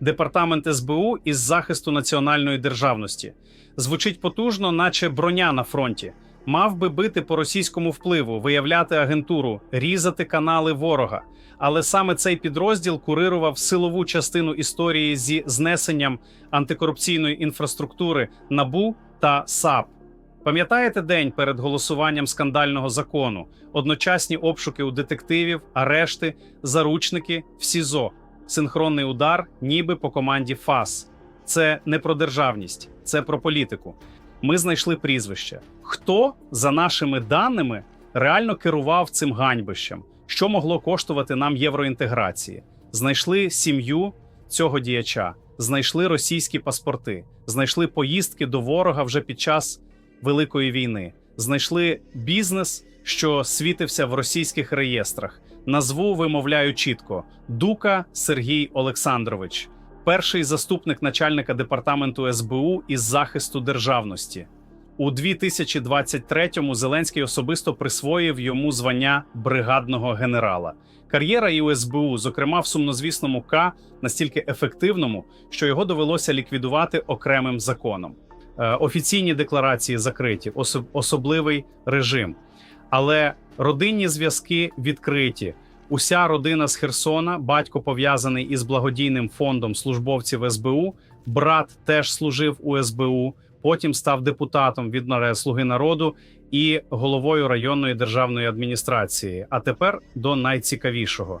департамент СБУ із захисту національної державності. Звучить потужно, наче броня на фронті. Мав би бити по російському впливу, виявляти агентуру, різати канали ворога. Але саме цей підрозділ курирував силову частину історії зі знесенням антикорупційної інфраструктури НАБУ та САП. Пам'ятаєте день перед голосуванням скандального закону? Одночасні обшуки у детективів, арешти, заручники в СІЗО, синхронний удар, ніби по команді ФАС. Це не про державність, це про політику. Ми знайшли прізвище. Хто, за нашими даними, реально керував цим ганьбищем? Що могло коштувати нам євроінтеграції? Знайшли сім'ю цього діяча, знайшли російські паспорти, знайшли поїздки до ворога вже під час Великої війни, знайшли бізнес, що світився в російських реєстрах. Назву вимовляю чітко: Дука Сергій Олександрович, перший заступник начальника департаменту СБУ із захисту державності. У 2023-му Зеленський особисто присвоїв йому звання бригадного генерала. Кар'єра і у СБУ, зокрема в сумнозвісному К, настільки ефективному, що його довелося ліквідувати окремим законом. Е, Офіційні декларації закриті, особ- особливий режим. Але родинні зв'язки відкриті. Уся родина з Херсона, батько пов'язаний із благодійним фондом службовців СБУ, брат теж служив у СБУ, потім став депутатом від Слуги народу і головою районної державної адміністрації. А тепер до найцікавішого.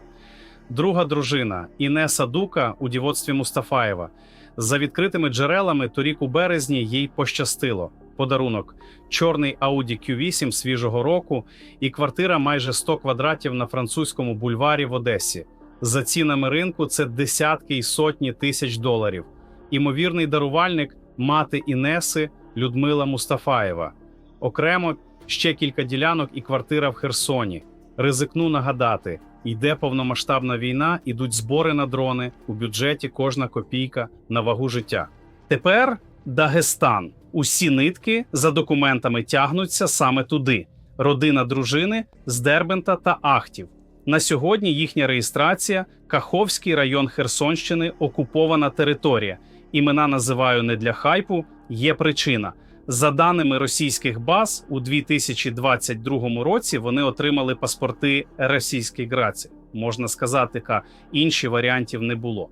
Друга дружина Інеса Дука у дівоцтві Мустафаєва. За відкритими джерелами торік у березні їй пощастило. Подарунок чорний Audi Q8 свіжого року і квартира майже 100 квадратів на французькому бульварі в Одесі. За цінами ринку це десятки і сотні тисяч доларів. Імовірний дарувальник мати Інеси Людмила Мустафаєва. Окремо ще кілька ділянок і квартира в Херсоні. Ризикну нагадати: йде повномасштабна війна, ідуть збори на дрони. У бюджеті кожна копійка на вагу життя. Тепер Дагестан. Усі нитки за документами тягнуться саме туди. Родина дружини з Дербента та Ахтів. На сьогодні їхня реєстрація Каховський район Херсонщини, окупована територія. Імена називаю не для хайпу, є причина. За даними російських баз, у 2022 році вони отримали паспорти Російської Граці. Можна сказати, ка інші варіантів не було.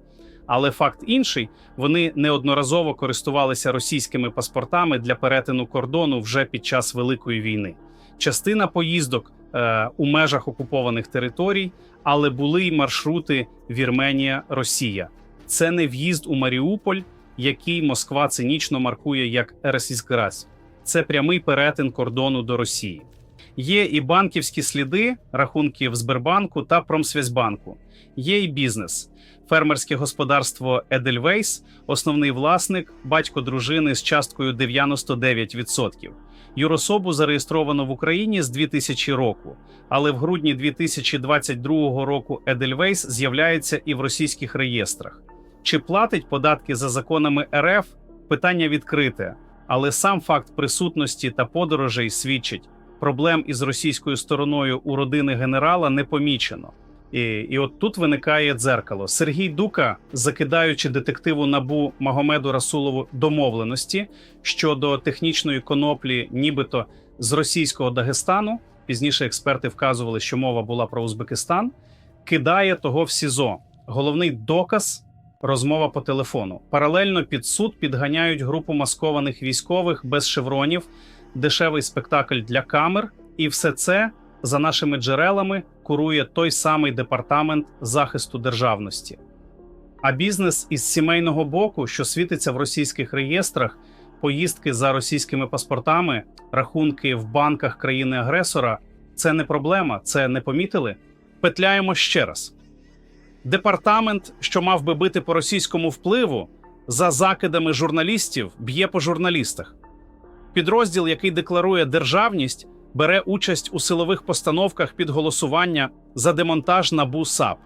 Але факт інший: вони неодноразово користувалися російськими паспортами для перетину кордону вже під час Великої війни. Частина поїздок е, у межах окупованих територій, але були й маршрути Вірменія, Росія. Це не в'їзд у Маріуполь, який Москва цинічно маркує як Російськгрась. Це прямий перетин кордону до Росії. Є і банківські сліди рахунків Сбербанку та Промсвязьбанку. Є і бізнес. Фермерське господарство Едельвейс, основний власник, батько дружини з часткою 99%. Юрособу зареєстровано в Україні з 2000 року, але в грудні 2022 року Едельвейс з'являється і в російських реєстрах. Чи платить податки за законами РФ? Питання відкрите, але сам факт присутності та подорожей свідчить, проблем із російською стороною у родини генерала не помічено. І, і от тут виникає дзеркало. Сергій Дука, закидаючи детективу набу Магомеду Расулову домовленості щодо технічної коноплі, нібито з російського Дагестану. Пізніше експерти вказували, що мова була про Узбекистан, кидає того в СІЗО. Головний доказ розмова по телефону. Паралельно під суд підганяють групу маскованих військових без шевронів, дешевий спектакль для камер, і все це за нашими джерелами курує той самий департамент захисту державності. А бізнес із сімейного боку, що світиться в російських реєстрах, поїздки за російськими паспортами, рахунки в банках країни-агресора це не проблема, це не помітили. Петляємо ще раз. Департамент, що мав би бити по російському впливу, за закидами журналістів, б'є по журналістах. Підрозділ, який декларує державність, бере участь у силових постановках під голосування за демонтаж НАБУ САП.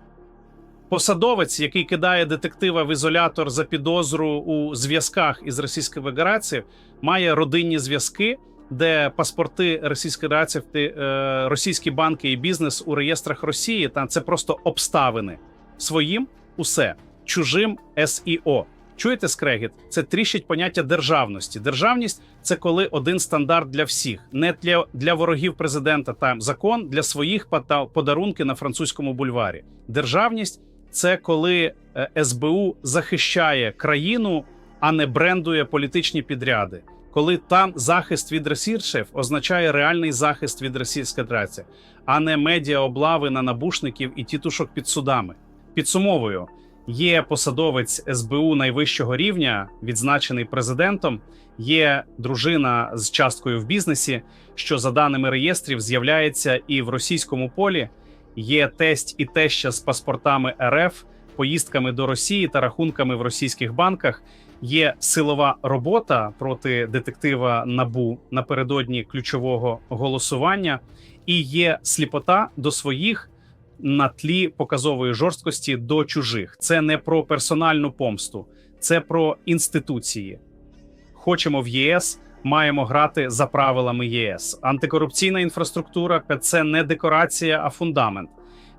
Посадовець, який кидає детектива в ізолятор за підозру у зв'язках із Російською Федерацією, має родинні зв'язки, де паспорти Російської Федерації, е, російські банки і бізнес у реєстрах Росії, та це просто обставини. Своїм усе. чужим СІО. Чуєте скрегіт? Це тріщить поняття державності. Державність це коли один стандарт для всіх, не для, для ворогів президента та закон для своїх пота- подарунки на французькому бульварі. Державність це коли е, СБУ захищає країну, а не брендує політичні підряди. Коли там захист від ресіршів означає реальний захист від Російської Федерації, а не медіа облави на набушників і тітушок під судами. Підсумовую, є посадовець СБУ найвищого рівня, відзначений президентом. Є дружина з часткою в бізнесі, що за даними реєстрів з'являється і в російському полі. Є тесть і теща з паспортами РФ, поїздками до Росії та рахунками в російських банках. Є силова робота проти детектива Набу напередодні ключового голосування, і є сліпота до своїх на тлі показової жорсткості до чужих. Це не про персональну помсту, це про інституції. Хочемо в ЄС, маємо грати за правилами ЄС. Антикорупційна інфраструктура це не декорація, а фундамент.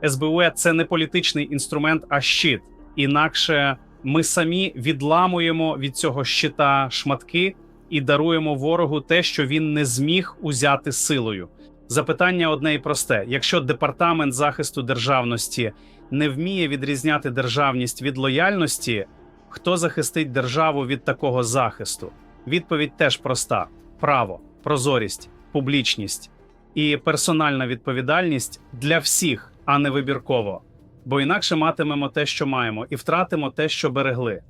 СБУ це не політичний інструмент, а щит. Інакше ми самі відламуємо від цього щита шматки і даруємо ворогу те, що він не зміг узяти силою. Запитання одне і просте: якщо департамент захисту державності не вміє відрізняти державність від лояльності, хто захистить державу від такого захисту? Відповідь теж проста: право, прозорість, публічність і персональна відповідальність для всіх, а не вибірково. Бо інакше матимемо те, що маємо, і втратимо те, що берегли.